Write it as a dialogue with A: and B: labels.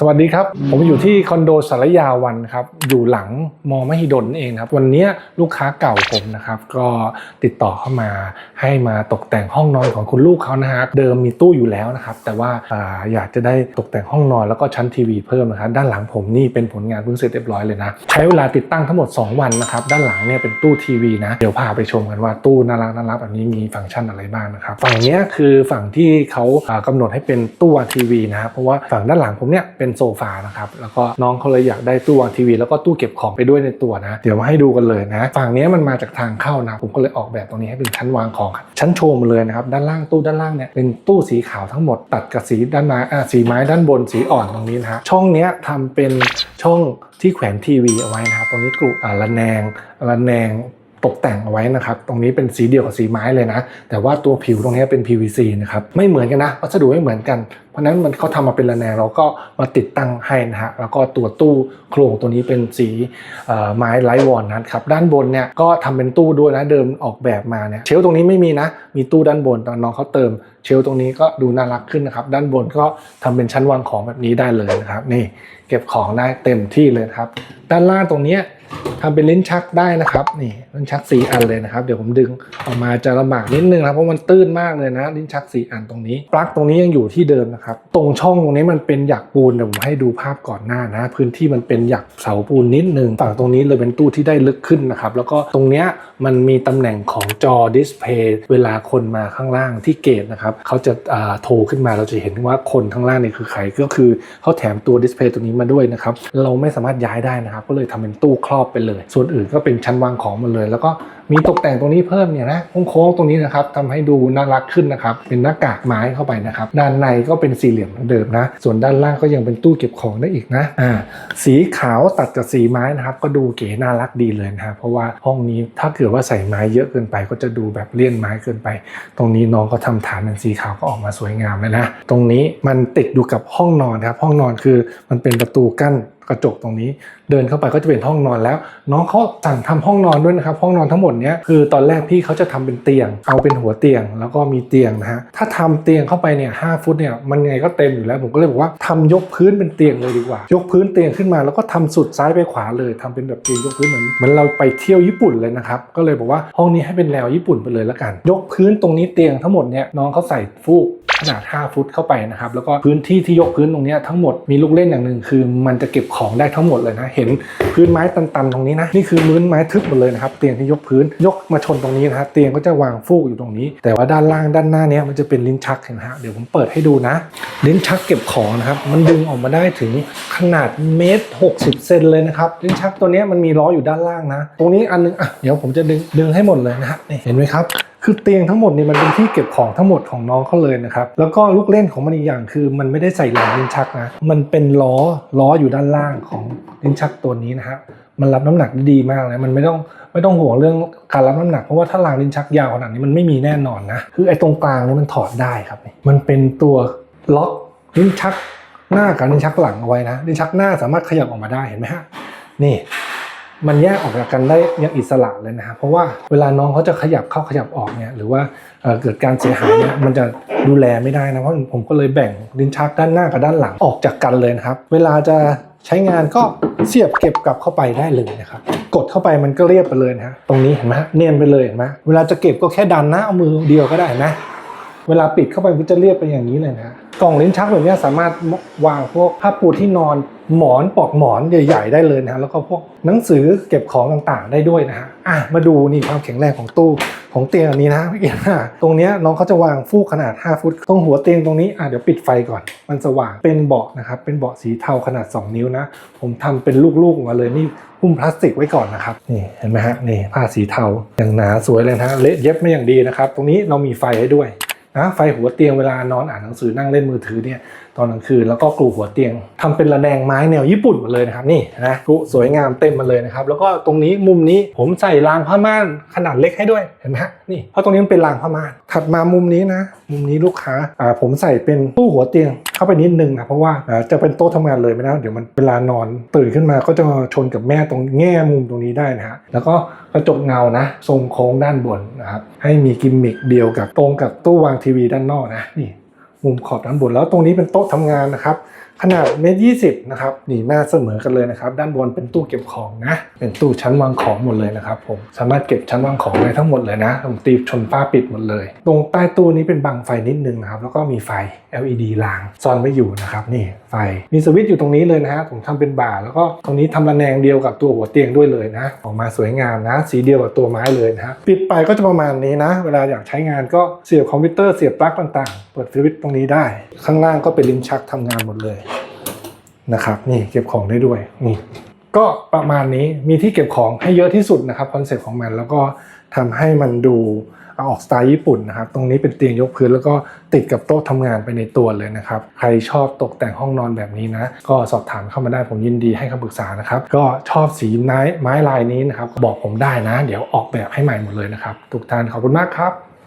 A: สวัสดีครับ ผมอยู่ที่คอนโดสารยาวันครับ อยู่หลังมอมหิดลเองครับ วันนี้ลูกค้าเก่าผมนะครับ ก็ติดต่อเข้ามาให้มาตกแต่งห้องนอนของคุณลูกเขานะฮะเดิมมีตู้อยู่แล้วนะครับ แต่ว่าอาอยากจะได้ตกแต่งห้องนอนแล้วก็ชั้นทีวีเพิ่มนะครับด้านหลังผมนี่เป็นผลงานเพิ่งเสร็จเรียบร้อยเลยนะ ใช้เวลาติดตั้งทั้งหมด 2 วันนะครับ ด้านหลังเนี่ยเป็นตู้ทีวีนะ เดี๋ยวพาไปชมกันว่าตู้น่ารักน่ารักแบบนี้มีฟังก์ชันอะไรบ้างนะครับ ฝั่งนี้คือฝั่งที่เขาอ่ากำหนดให้เป็นตู้ทีวีนะครับเพราะว่าฝั่งด้านหลังผมเนี่ยเป็นโซฟานะครับแล้วก็น้องเขาเลยอยากได้ตู้วางทีวี แล้วก็ตู้เก็บของไปด้วยในตัวนะ เดี๋ยวมาให้ดูกันเลยนะ ฝั่งนี้มันมาจากทางเข้านะ ผมก็เลยออกแบบตรงนี้ให้เป็นชั้นวางของชั้นโชว์มาเลยนะครับด้านล่างตู้ด้านล่างเนี่ยเป็นตู้สีขาวทั้งหมดตัดกับสีด้านไม้อ่าสีไม้ด้านบนสีอ่อนตรงนี้นะฮะช่องเนี้ยทำเป็นช่องที่แขวนทีวีเอาไว้นะครับตรงนี้กรุอ่าระแนงระแนง ตกแต่งเอาไว้นะครับ ตรงนี้เป็นสีเดียวกับสีไม้เลยนะ แต่ว่าตัวผิวตรงนี้เป็น PVC นะครับ ไม่เหมือนกันนะ วัสดุไม่เหมือนกัน เพราะนั้นมันเขาทำมาเป็นระแนงเราก็มาติดตั้งให้นะฮะ แล้วก็ตัวตู้โครงตัวนี้เป็นสีไม้ไร้วอนนะครับ ด้านบนเนี่ยก็ทำเป็นตู้ด้วยนะ เดิมออกแบบมาเนี่ย เชลตรงนี้ไม่มีนะ มีตู้ด้านบนตอนน้องเขาเติม เชลตรงนี้ก็ดูน่ารักขึ้นนะครับ ด้านบนก็ทำเป็นชั้นวางของแบบนี้ได้เลยนะครับ นี่เก็บของได้เต็มที่เลยครับ ด้านล่างตรงนี้ ทำเป็นลิ้นชักได้นะครับ นี่ลิ้นชักสีอันเลยนะครับ เดี๋ยวผมดึงออกมาจะลำบากนิดนึงนะเพราะมันตื้นมากเลยนะ ลิ้นชักสีอันตรงนี้ปลั๊กตรงนี้ยังอยู่ที่เดิมนะครับ ตรงช่องตรงนี้มันเป็นหยักปูนเดี๋ยวผมให้ดูภาพก่อนหน้านะ พื้นที่มันเป็นหยักเสาปูนนิดนึงฝั่งตรงนี้เลยเป็นตู้ที่ได้ลึกขึ้นนะครับ แล้วก็ตรงเนี้ยมันมีตำแหน่งของจอดิสเพย์เวลาคนมาข้างล่างที่เกตนะครับเขาจะอ่าโทรขึ้นมาเราจะเห็นว่าคนข้างล่างนี่คือใครก็คือเขาแถมตัวดิสเพย์ตัวนี้มาด้วยนะครับเราไม่สามารถย้ายได้นะครับก็เลยทำเป็นตู้ครอบไปเลย ส่วนอื่นก็เป็นชั้นวางของหมาเลย แล้วก็มีตกแต่งตรงนี้เพิ่มเนี่ยนะโค้งตรงนี้นะครับทำให้ดูน่ารักขึ้นนะครับ เป็นหน้ากากไม้เข้าไปนะครับ ด้านในก็เป็นสี่เหลี่ยมเหมือนเดิมนะ ส่วนด้านล่างก็ยังเป็นตู้เก็บของได้อีกนะ อ่า สีขาวตัดกับสีไม้นะครับ ก็ดูเก๋น่ารักดีเลยนะครับเพราะว่าห้องนี้ถ้าเกิดว่าใส่ไม้เยอะเกินไป ก็จะดูแบบเลี่ยนไม้เกินไป ตรงนี้น้องก็ทำฐานเป็นสีขาวก็ออกมาสวยงามเลยนะ ตรงนี้มันติดอยู่กับห้องนอนครับ ห้องนอนคือมันเป็นประตูกั้น กระจกตรงนี้ เดินเข้าไปก็จะเป็นห้องนอนแล้ว น้องเขาสั่งทำห้องนอนด้วยนะครับ ห้องนอนทั้งหมดเนี้ยคือตอนแรกพี่เขาจะทำเป็นเตียง เอาเป็นหัวเตียงแล้วก็มีเตียงนะฮะถ้าทำเตียงเข้าไปเนี่ยห้าฟุตเนี่ยมันไงก็เต็มอยู่แล้ว ผมก็เลยบอกว่าทำยกพื้นเป็นเตียงเลยดีกว่า ยกพื้นเตียงขึ้นมาแล้วก็ทำสุดซ้ายไปขวาเลยทำเป็นแบบเตียงยกพื้นเหมือนเหมือนเราไปเที่ยวญี่ปุ่นเลยนะครับก็เลยบอกว่าห้องนี้ให้เป็นแนวญี่ปุ่นไปเลยละกัน ยกพื้นตรงนี้เตียงทั้งหมดเนี่ยน้องเขาใส่ฟูก ขนาด 5 ฟุตเข้าไปนะครับ แล้วก็พื้นที่ที่ยกพื้นตรงนี้ทั้งหมดมีลูกเล่นอย่างหนึ่งคือมันจะเก็บของได้ทั้งหมดเลยนะ เห็นพื้นไม้ตันๆตรงนี้นะ นี่คือพื้นไม้ทึบหมดเลยนะครับ เตียงที่ยกพื้นยกมาชนตรงนี้นะฮะเตียงก็จะวางฟูกอยู่ตรงนี้ แต่ว่าด้านล่างด้านหน้านี้มันจะเป็นลิ้นชักเห็นไหมฮะเดี๋ยวผมเปิดให้ดูนะ ลิ้นชักเก็บของนะครับมันดึงออกมาได้ถึงขนาดเมตร60เซนเลยนะครับลิ้นชักตัวนี้มันมีล้ออยู่ด้านล่างนะ ตรงนี้อันนึงอะเดี๋ยวผมจะดึงดึงให้หมดเลยนะฮะนี่เห็นไหมครับ คือเตียงทั้งหมดนี่มันเป็นที่เก็บของทั้งหมดของน้องเขาเลยนะครับ แล้วก็ลูกเล่นของมันอีกอย่างคือ มันไม่ได้ใส่หลังลิ้นชักนะ มันเป็นล้อล้ออยู่ด้านล่างของลิ้นชักตัวนี้นะฮะมันรับน้ำหนักได้ดีมากเลยมันไม่ต้องไม่ต้องห่วงเรื่องการรับน้ำหนักเพราะว่าถ้ารางลิ้นชักยาวขนาดนี้มันไม่มีแน่นอนนะคือไอ้ตรงกลางนี่มันถอดได้ครับ มันเป็นตัวล็อกลิ้นชักหน้ากับลิ้นชักหลังเอาไว้นะลิ้นชักหน้าสามารถขยับออกมาได้เห็นไหมฮะนี่ มันแยกออกจากกันได้อย่างอิสระเลยนะครับเพราะว่าเวลาน้องเขาจะขยับเข้าขยับออกเนี่ยหรือว่าเกิดการเสียหายเนี่ยมันจะดูแลไม่ได้นะเพราะผมก็เลยแบ่งลิ้นชักด้านหน้ากับด้านหลังออกจากกันเลยนะครับ เวลาจะใช้งานก็เสียบเก็บกลับเข้าไปได้เลยนะครับกดเข้าไปมันก็เรียบไปเลยนะฮะตรงนี้เห็นไหมเนียนไปเลยเห็นไหมเวลาจะเก็บก็แค่ดันนะเอามือเดียวก็ได้นไหม เวลาปิดเข้าไปมันจะเรียบเป็นอย่างนี้เลยนะกล่องลิ้นชักแบบนี้สามารถวางพวกผ้าปูที่นอนหมอนปลอกหมอนใหญ่ๆได้เลยนะฮะแล้วก็พวกหนังสือเก็บของต่างๆ ได้ด้วยนะฮะอะมาดูนี่ความแข็งแรงของตู้ของเตียงอันนี้นะพี่เอียนะตรงนี้น้องเขาจะวางฟูกขนาด 5 ฟุต ตรงหัวเตียงตรงนี้อะเดี๋ยวปิดไฟก่อน มันสว่างเป็นเบาะนะครับเป็นเบาะสีเทาขนาด 2 นิ้วนะ ผมทำเป็นลูกๆออกมาเลยนี่หุ้มพลาสติกไว้ก่อนนะครับนี่เห็นไหมฮะนี่ผ้าสีเทาอย่างหนาสวยเลยนะฮะเละเย็บไม่อย่างดีนะครับตรงนี้เรามีไฟให้ด้วย นะไฟหัวเตียงเวลานอนอ่านหนังสือนั่งเล่นมือถือเนี่ยตอนกลางคืนแล้วก็กลูหัวเตียงทำเป็นระแนงไม้แนวญี่ปุ่นหมดเลยนะครับนี่นะกลูสวยงามเต็มมาเลยนะครับแล้วก็ตรงนี้มุมนี้ผมใส่รางผ้าม่านขนาดเล็กให้ด้วยเห็นไหมฮะนี่เพราะตรงนี้มันเป็นรางผ้าม่านถัดมามุมนี้นะ มุมนี้ลูกค้าอ่าผมใส่เป็นตู้หัวเตียงเข้าไปนิดนึงนะเพราะว่าจะเป็นโต๊ะทำงานเลยไม่ได้เดี๋ยวมันเวลานอนตื่นขึ้นมาก็จะชนกับแม่ตรงแง่มุมตรงนี้ได้นะฮะแล้วก็กระจกเงานะ ทรงโค้งด้านบนนะครับให้มีกิมมิคเดียวกับตรงกับตู้วางทีวีด้านนอกนะนี่มุมขอบด้านบนแล้วตรงนี้เป็นโต๊ะทำงานนะครับ ขนาดเมตรยี่สิบนะครับนี่หน้าเสมอกันเลยนะครับ ด้านบนเป็นตู้เก็บของนะ เป็นตู้ชั้นวางของหมดเลยนะครับผมสามารถเก็บชั้นวางของได้ทั้งหมดเลยนะผมตีชนฝ้าปิดหมดเลย ตรงใต้ตู้นี้เป็นบังไฟนิดนึงนะครับแล้วก็มีไฟ LED รางซ่อนไว้อยู่นะครับนี่ไฟมีสวิตช์อยู่ตรงนี้เลยนะฮะผมทำเป็นบ่าแล้วก็ตรงนี้ทำระแนงเดียวกับตัวหัวเตียงด้วยเลยนะ ออกมาสวยงามนะ สีเดียวกับตัวไม้เลยนะฮะปิดไปก็จะประมาณนี้นะ เวลาอยากใช้งานก็เสียบคอมพิวเตอร์เสียบปลั๊กต่างๆ เปิดสวิตช์ตรงนี้ได้ ข้างล่างก็เป็นลิ้นชักทำงานหมดเลย นะครับนี่เก็บของได้ด้วยนี่ก็ประมาณนี้มีที่เก็บของให้เยอะที่สุดนะครับคอนเซ็ปต์ของมันแล้วก็ทำให้มันดูเอาออกสไตล์ญี่ปุ่นนะครับ ตรงนี้เป็นเตียงยกพื้นแล้วก็ติดกับโต๊ะทำงานไปในตัวเลยนะครับ ใครชอบตกแต่งห้องนอนแบบนี้นะ ก็สอบถามเข้ามาได้ผมยินดีให้คำปรึกษานะครับ ก็ชอบสีไม้ไม้ลายนี้นะครับ บอกผมได้นะ เดี๋ยวออกแบบให้ใหม่หมดเลยนะครับ ทุกท่านขอบคุณมากครับ